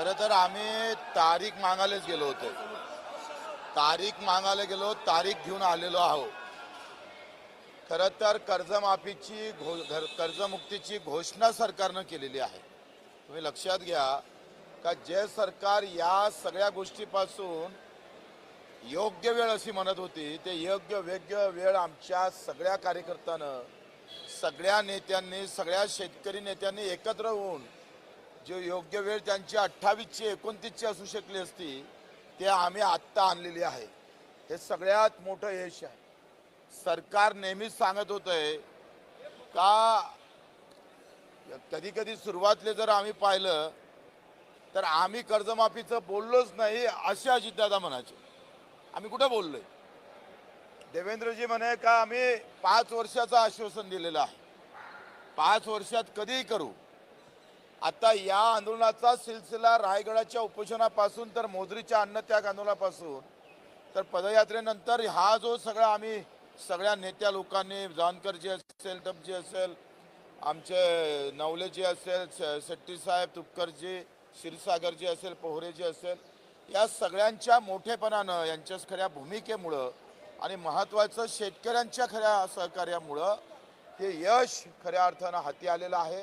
खरं तर आम्ही तारीख मागायलाच गेलो होतो. तारीख मागायला गेलो तारीख घेऊन आलेलो आहोत. खरं तर कर्जमाफीची घो घर कर्जमुक्तीची घोषणा सरकारनं केलेली आहे. तुम्ही लक्षात घ्या का जे सरकार या सगळ्या गोष्टीपासून योग्य वेळ अशी म्हणत होती ते योग्य वेग्य वेळ आमच्या सगळ्या कार्यकर्त्यानं सगळ्या नेत्यांनी सगळ्या शेतकरी नेत्यांनी एकत्र होऊन जे योग्य वेळ त्यांची अठ्ठावीसची एकोणतीसची असू शकली असती ते आम्ही आत्ता आणलेली आहे. हे सगळ्यात मोठं यश आहे. सरकार नेहमीच सांगत होतंय का कधी कधी सुरुवातले जर आम्ही पाहिलं तर आम्ही कर्जमाफीचं बोललोच नाही असे अजितदादा म्हणायचे. आम्ही कुठं बोललोय? देवेंद्रजी म्हणे का आम्ही पाच वर्षाचं आश्वासन दिलेलं आहे. पाच वर्षात कधीही करू आता या आंदोलनाचा सिलसिला रायगडाच्या उपोषणापासून तर मोजरीच्या अन्नत्याग आंदोलनापासून तर पदयात्रेनंतर हा जो सगळा आम्ही सगळ्या नेत्या लोकांनी जानकरजी असेल टपजी असेल आमचे नवलेजी असेल श- शेट्टी साहेब तुपकरजी क्षीरसागरजी असेल पोहरेजी असेल या सगळ्यांच्या मोठेपणानं यांच्या खऱ्या भूमिकेमुळं आणि महत्त्वाचं शेतकऱ्यांच्या खऱ्या सहकार्यामुळं हे यश खऱ्या अर्थानं हाती आलेलं आहे.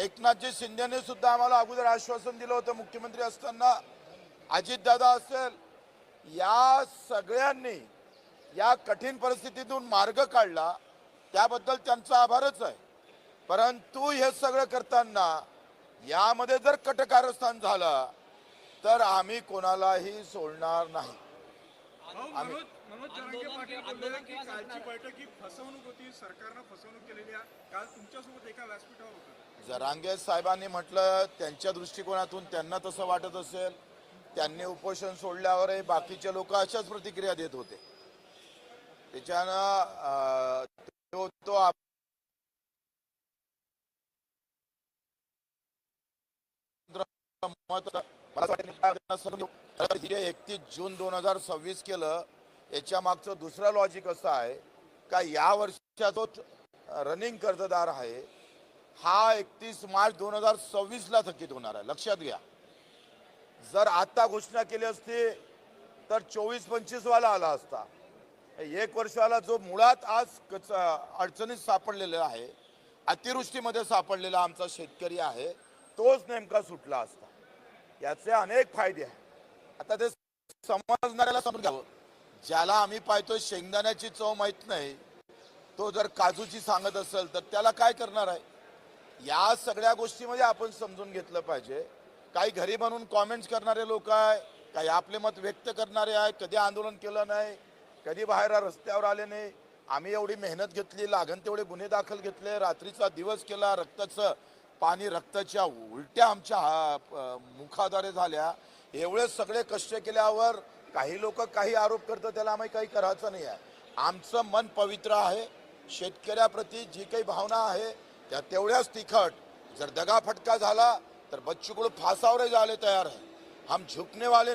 एकनाथजी शिंदेने सुद्धा आम्हाला अगोदर आश्वासन दिलं होतं मुख्यमंत्री असताना. अजितदादा असेल या सगळ्यांनी या कठीण परिस्थितीतून मार्ग काढला त्याबद्दल त्यांचा आभारच आहे. परंतु हे सगळं करताना यामध्ये जर कटकारस्थान झालं तर आम्ही कोणालाही सोडणार नाही. मनोज मनोज जरांगे पाटील बोलले की कालची बैठक ही फसवणूक होती सरकारनं फसवणूक केलेली आहे. काल तुमच्यासोबत एका व्यासपीठावर होतं. जरांगे साहेबांनी म्हटलं त्यांच्या दृष्टिकोनातून त्यांना तसं वाटत असेल. त्यांनी उपोषण सोडल्यावरही बाकीचे लोक अशाच प्रतिक्रिया देत होते. त्याच्यानं तो आप- मत मला असं वाटतं हे एकतीस जून दोन हजार सव्वीस केलं याच्या मागचं दुसरं लॉजिक असं आहे का या वर्षाचा जो रनिंग कर्जदार आहे हा एकतीस मार्च दोन हजार सव्वीसला थकीत होणार आहे. लक्षात घ्या. जर आता घोषणा केली असती तर चोवीस पंचवीस वाला आला असता. एक वर्षाला जो मुळात आज कच अडचणीत सापडलेला आहे अतिवृष्टीमध्ये सापडलेला आमचा शेतकरी आहे तोच नेमका सुटला असता. याचे अनेक फायदे आहे आता ते समजणाऱ्याला समजून घ्यावं ज्याला आम्ही पाहतोय शेंगदाण्याची चव माहीत नाही तो जर काजूची सांगत असेल तर त्याला काय करणार आहे? या सगळ्या गोष्टीमध्ये आपण समजून घेतलं पाहिजे. काही घरी बनवून कॉमेंट्स करणारे लोक आहे काही आपले मत व्यक्त करणारे आहे कधी आंदोलन केलं नाही कधी बाहेर रस्त्यावर आले नाही. आम्ही एवढी मेहनत घेतली लागण तेवढे गुन्हे दाखल घेतले रात्रीचा दिवस केला रक्ताचं पाणी रक्ताच्या उलट्या आमच्या मुखाद्वारे झाल्या. एवढे सगळे कष्ट केल्यावर काही लोक काही आरोप करतात त्याला आम्ही काही करायचं नाही आहे. आमचं मन पवित्र आहे. शेतकऱ्याप्रती जी काही भावना आहे त्या तेवढ्याच तिखट. जर दगाफटका झाला तर बच्चू फासावर झाले तयार आहे. हम झुकने वाले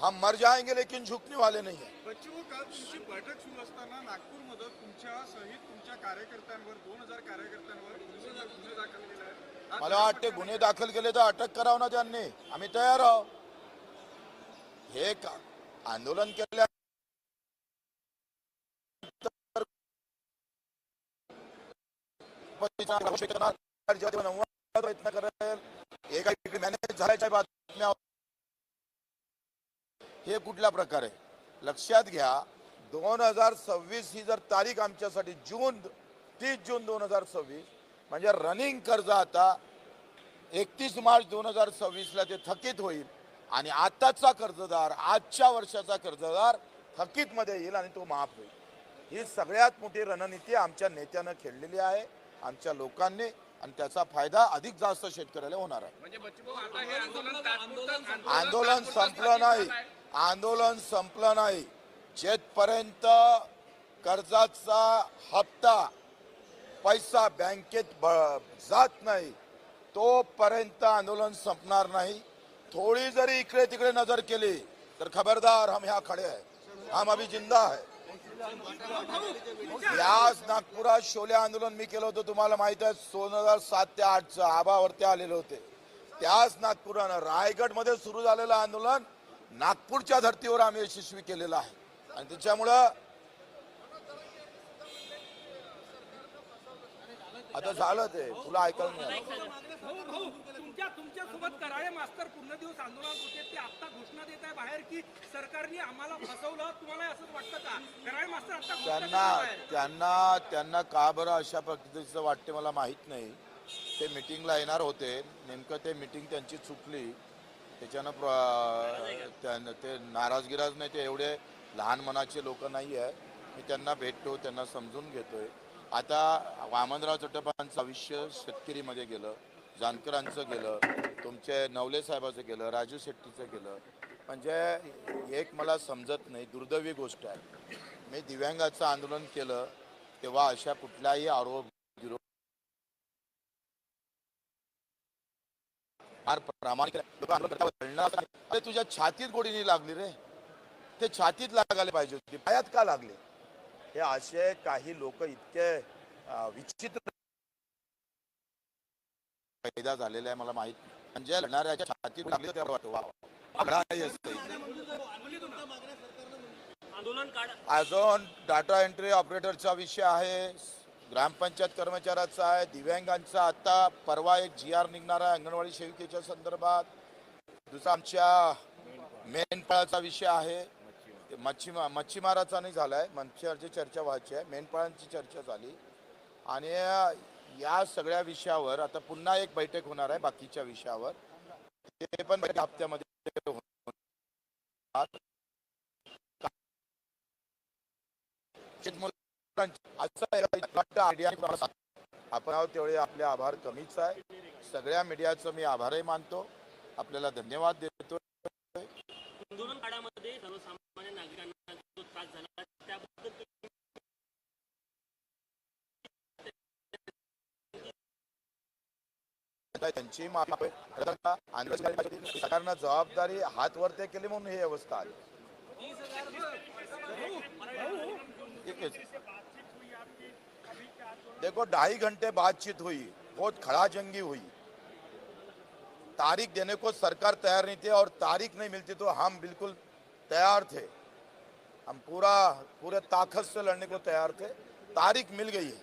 हम मर जाएंगे लेकिन झुकने वाले नहीं है। बच्चू काल तुमची बैठक सुरू असताना नागपूरमध्ये तुमच्या सहित तुमच्या कार्यकर्त्यांवर दोन हजार कार्यकर्त्यांवर पोलिसांनी गुन्हे दाखल केले आहेत. आज मला वाटते गुन्हे दाखल केले तर अटक करावं ना त्यांनी. आम्ही तयार आहोत. हे का आंदोलन केल्या प्रयत्न करेल. एका मॅनेज झाल्याच्या बातम्या हे कुठला प्रकार आहे? लक्षात घ्या दोन हजार सव्वीस ही जर तारीख आमच्यासाठी जून तीस जून दोन हजार सव्वीस म्हणजे रनिंग कर्ज आता एकतीस मार्च दोन हजार सव्वीसला ते थकीत होईल आणि आताचा कर्जदार आजच्या वर्षाचा कर्जदार थकीतमध्ये येईल आणि तो माफ होईल. ही सगळ्यात मोठी रणनीती आमच्या नेत्यानं खेळलेली आहे आमच्या लोकांनी आणि त्याचा फायदा अधिक जास्त शेतकऱ्याला होणार आहे. म्हणजे हे आंदोलन संपलं नाही. आंदोलन संपलं नाही. जेथपर्यंत कर्जाचा हप्ता पैसा बँकेत ब- जात नाही तोपर्यंत आंदोलन संपणार नाही. थोडी जरी इकडे तिकडे नजर केली तर खबरदार हम ह्या खडे आहे हम अभी जिंदा आहे याच नागपुरात शोले आंदोलन मी केलं होतं तुम्हाला माहीत आहे दोन हजार सात ते आठचं आबावरती आलेले होते. त्याच नागपुरानं रायगडमध्ये सुरू झालेलं आंदोलन नागपूरच्या धर्तीवर आम्ही यशस्वी केलेलं आहे. आणि त्याच्यामुळं आता झालं ते. तुला ऐकायला नाही तुमच्यासोबत कराळे मास्तर पूर्ण दिवस आंदोलनात होते. ते आता घोषणा देत आहे बाहेर की सरकारने आम्हाला फसवलं. तुम्हाला असंच वाटतं का? कराळे मास्तर आता घोषणा देत त्यांना. त्यांना त्यांना का बरं अशा पद्धतीचं वाटते मला माहीत नाही. ते मिटिंगला येणार होते. नेमकं ते मिटिंग त्यांची चुकली. त्याच्यानं प्र- त्यां- ते नाराजगिराज नाही ते एवढे लहान मनाचे लोक नाही आहे मी त्यांना भेटतो त्यांना समजून घेतोय. आता वामनराव चटपांचं आयुष्य शेतकरीमध्ये गेलं जानकरांचं गेलं तुमचे नवले साहेबाचं गेलं राजू शेट्टीचं गेलं. म्हणजे एक मला समजत नाही दुर्दैवी गोष्ट आहे. मी दिव्यांगाचं आंदोलन केलं तेव्हा अशा कुठल्याही आरोप फार प्रामाणिक अरे तुझ्या छातीत गोडीने लागली रे ते छातीत लागायला पाहिजे होती पायात का लागले हे असे काही लोक इतके विचित्र पैदा झालेले आहे मला माहीत म्हणजे लढणाऱ्याच्या छातीत लागले तर वाटतं अजून डाटा एंट्री ऑपरेटरचा विषय आहे ग्रामपंचायत कर्मचाऱ्याचा आहे दिव्यांगांचा. आता परवा एक जी आर निघणार आहे अंगणवाडी सेविकेच्या संदर्भात. दुसरा आमच्या मेंढपाळाचा विषय आहे. ते मच्छीमा मच्छीमाराचा नाही झाला आहे मच्छीमारची चर्चा व्हायची आहे. मेंढपाळांची चर्चा झाली. आणि या सगळ्या विषयावर आता पुन्हा एक बैठक होणार आहे बाकीच्या विषयावर. ते पण हप्त्यामध्ये होणार. आपण आहोत तेवढे आपले आभार कमीच आहे. सगळ्या मीडियाचं मी आभारही मानतो. आपल्याला धन्यवाद देतो आंदोलन काळामध्ये सर्वसामान्य नागरिकांना जो त्रास झाला त्याबद्दल तुम्ही त्यांची सरकारनं जबाबदारी हात वरते केली म्हणून ही अवस्था आली. देखो, ढाई घंटे बातचीत हुई, बहुत खड़ा जंगी हुई। तारीख देने को सरकार तैयार नहीं थी और तारीख नहीं मिलती तो हम बिल्कुल तैयार थे। हम पूरा, पूरे ताकत से लड़ने को तैयार थे। तारीख मिल गई। है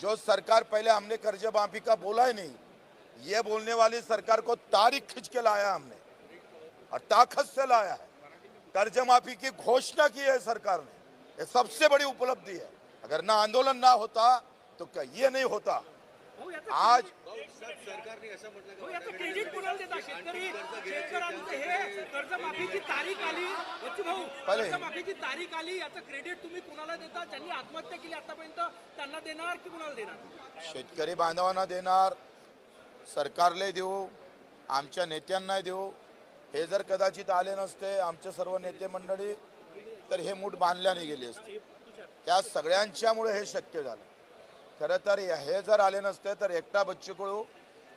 जो सरकार पहले हमने कर्ज माफ़ी का बोला ही नहीं, ये बोलने वाली सरकार को तारीख खींच के लाया हमने और ताकत से लाया है। कर्ज माफ़ी की घोषणा की है सरकार ने। ये सबसे बड़ी उपलब्धि है। अगर ना आंदोलन ना होता तो क्या ये नहीं होता। भाऊ, याचं आज भाऊ, याचं क्रेडिट कोणाला देता शेतकरी शेतकऱ्यांचं हे कर्जमाफीची तारीख आली. बच्चू भाऊ पहिले- कर्जमाफीची तारीख आली. याचं क्रेडिट तुम्ही कोणाला देता? ज्यांनी आत्महत्या केली आतापर्यंत त्यांना देणार की कोणाला देणार? शेतकरी बांधवांना देणार. सरकारले देऊ. आमच्या नेत्यांना देऊ. हे जर कदाचित आले नसते आमचे सर्व नेते मंडळी तर हे मूठ बांधल्याने गेले असते. त्या सगळ्यांच्यामुळे हे शक्य झालं. खरं तर हे जर आले नसते तर एकटा बच्चू कडू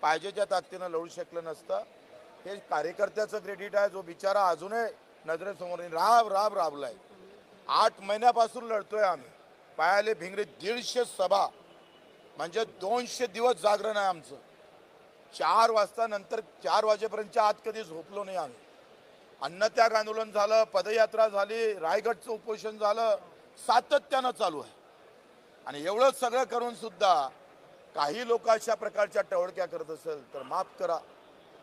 पाहिजेच्या ताकदीनं लढू शकलं नसतं. हे कार्यकर्त्याचं क्रेडिट आहे जो बिचारा अजूनही नजरेसमोर राब राब राबलाय. आठ महिन्यापासून लढतोय आम्ही. पायाले भिंगरे दीडशे सभा. म्हणजे दोनशे दिवस जागरण आहे आमचं. चार वाजता नंतर चार वाजेपर्यंतच्या आत कधी झोपलो नाही आम्ही. अन्नत्याग आंदोलन झालं पदयात्रा झाली रायगडचं उपोषण झालं सातत्यानं चालू आहे. आणि एवढं सगळं करून सुद्धा काही लोक अशा प्रकारच्या टवळक्या करत असेल तर माफ करा.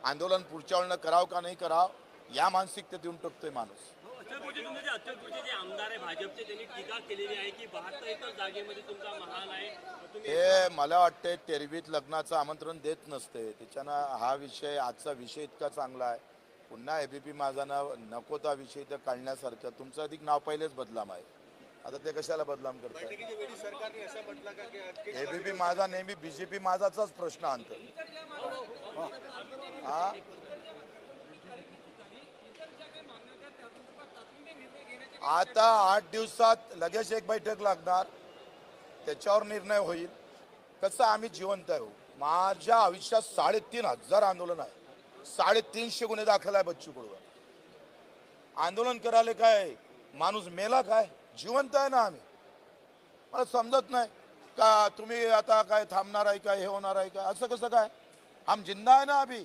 आंदोलन पुढच्या वेळेला करावं का नाही करावं या मानसिकतेत येऊन टकतोय माणूस. अचलपूरचे तुमचे जे अचलपूरचे जे आमदार आहे भाजपचे त्यांनी टीका केलेली आहे की बहात्तर एकर जागेमध्ये तुमचा महाल आहे. तुम्ही हे मला वाटते तेरवीत लग्नाचं आमंत्रण देत नसते. त्याच्यानं हा विषय आजचा विषय इतका चांगला आहे. पुन्हा एबीपी माझा नको त्या विषय तर काढण्यासारखं. तुमचं अधिक नाव पहिलेच बदलाम आहे. आता ते कशाला बदनाम करतात? एबीपी माझा नेहमी बीजेपी माझाचाच प्रश्न आणतो. हा? आता आठ दिवसात लगेच एक बैठक लागणार. त्याच्यावर निर्णय होईल. कसं आम्ही जिवंत आहे हो. माझ्या आयुष्यात साडेतीन हजार आंदोलन आहे. साडेतीनशे गुन्हे दाखल आहे बच्चू कडूवर आंदोलन करायला काय? माणूस मेला काय? जिवंत आहे ना आम्ही. मला समजत नाही का तुम्ही आता काय थांबणार आहे का हे होणार आहे का असं कसं काय? हम जिंदा आहे ना अभी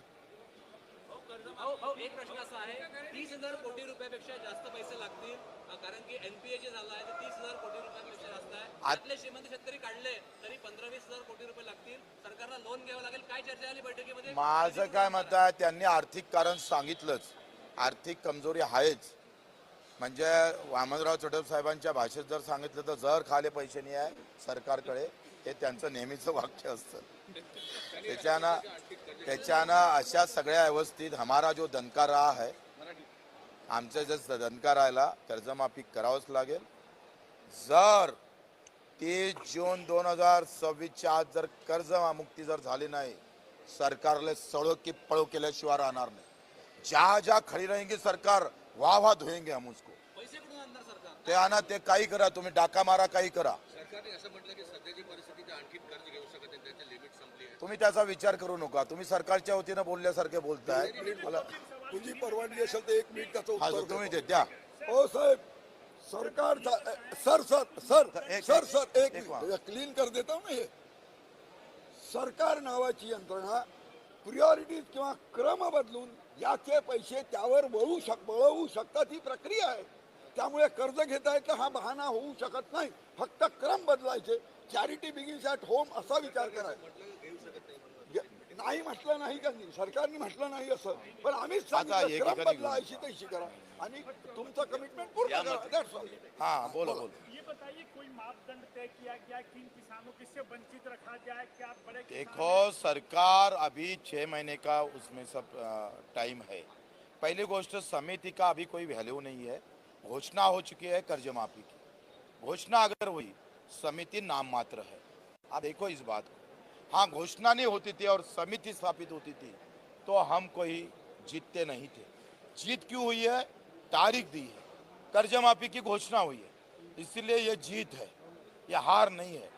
भाऊ भाऊ एक प्रश्न असा आहे तीस हजार कोटी रुपयापेक्षा जास्त पैसे लागतील अ, कारण की एनपीए जे झालं आहे ते तीस हजार कोटी रुपयापेक्षा जास्त आहे. आत- आतले श्रीमंत शेतकरी काढले तरी पंधरा वीस हजार कोटी रुपये लागतील. सरकारला लोन घ्यावं लागेल काय चर्चा झाली बैठकीमध्ये? माझं काय मत आहे त्यांनी आर्थिक कारण सांगितलंच. आर्थिक कमजोरी आहेच. म्हणजे वामनराव चटप साहेबांच्या भाषेत जर सांगितलं तर जर खाले पैसे नाही आहे सरकारकडे हे त्यांचं नेहमीचं वाक्य असतं. त्याच्यानं त्याच्यानं अशा सगळ्या व्यवस्थित हमारा जो दणका रहा आहे आमचं जे दणका राहिला कर्जमाफी करावंच लागेल. जर तीस जून दोन हजार सव्वीसच्या आज जर कर्जमुक्ती जर झाली नाही सरकारला सळो की पळो केल्याशिवाय राहणार नाही. ज्या ज्या खडी रहेंगी सरकार वाह वाह धुएंगे हम उसको। ते आणा ते काही करा तुम्ही डाका मारा काही करा. तुम्ही त्याचा विचार करू नका. तुम्ही सरकारच्या वतीनं बोलल्यासारखे बोलताय. मला तुझी परवानगी असेल तर एक मिनिट त्याचं हा उत्तर तुम्ही. ते द्या. हो साहेब. सरकार सर सर सर एक- सर सर एक एक मिनिट. क्लीन कर देता हूं ना हे. सरकार नावाची यंत्रणा प्रिऑरिटीज किंवा क्रम बदलून याचे पैसे त्यावर वळू शक वळवू शकतात ही प्रक्रिया आहे. त्यामुळे कर्ज घेता येतं हा बहाणा होऊ शकत नाही. फक्त क्रम बदलायचे. चॅरिटी बिगिन्स ॲट होम असा विचार करायचा नाही म्हटलं नाही नाही सरकारने म्हटलं नाही असं. पण आम्हीच आता सांगितलं क्रम बदला अशी तशी करा. आणि तुमचं कमिटमेंट पूर्ण करा. हा बोला. बोला. बताइए कोई मापदंड तय किया गया किन किसानों किससे वंचित रखा जाए? क्या बड़े देखो सरकार अभी छह महीने का उसमें सब टाइम है। पहली गोष्ट समिति का अभी कोई वैल्यू नहीं है। घोषणा हो चुकी है कर्ज माफ़ी की। घोषणा अगर हुई समिति नाम मात्र है। आप देखो इस बात को। हाँ घोषणा नहीं होती थी और समिति स्थापित होती थी तो हम कोई जीतते नहीं थे। जीत क्यों हुई है? तारीख दी है। कर्ज माफ़ी की घोषणा हुई है। इसलिए ये जीत है ये हार नहीं है।